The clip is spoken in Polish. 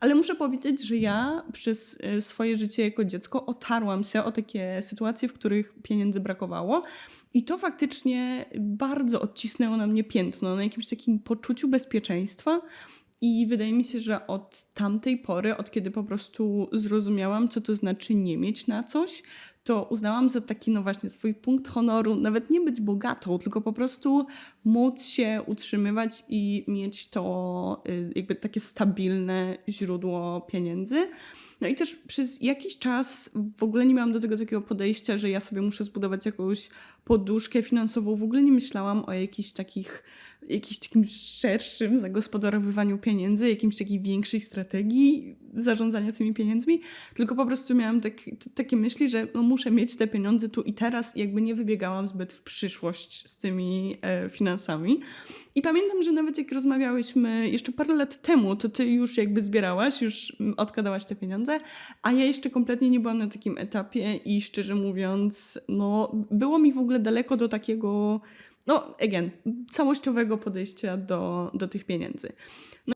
Ale muszę powiedzieć, że ja przez e, swoje życie jako dziecko otarłam się o takie sytuacje, w których pieniędzy brakowało. I to faktycznie bardzo odcisnęło na mnie piętno, na jakimś takim poczuciu bezpieczeństwa. I wydaje mi się, że od tamtej pory, od kiedy po prostu zrozumiałam, co to znaczy nie mieć na coś, to uznałam za taki, no właśnie, swój punkt honoru, nawet nie być bogatą, tylko po prostu móc się utrzymywać i mieć to y, jakby takie stabilne źródło pieniędzy. No i też przez jakiś czas w ogóle nie miałam do tego takiego podejścia, że ja sobie muszę zbudować jakąś poduszkę finansową. W ogóle nie myślałam o jakichś takich, jakimś takim szerszym zagospodarowywaniu pieniędzy, jakimś takiej większej strategii zarządzania tymi pieniędzmi, tylko po prostu miałam tak, takie myśli, że no muszę mieć te pieniądze tu i teraz jakby nie wybiegałam zbyt w przyszłość z tymi e, finansami. I pamiętam, że nawet jak rozmawiałyśmy jeszcze parę lat temu, to ty już jakby zbierałaś, już odkładałaś te pieniądze, a ja jeszcze kompletnie nie byłam na takim etapie i szczerze mówiąc, no było mi w ogóle daleko do takiego, no again, całościowego podejścia do, do tych pieniędzy.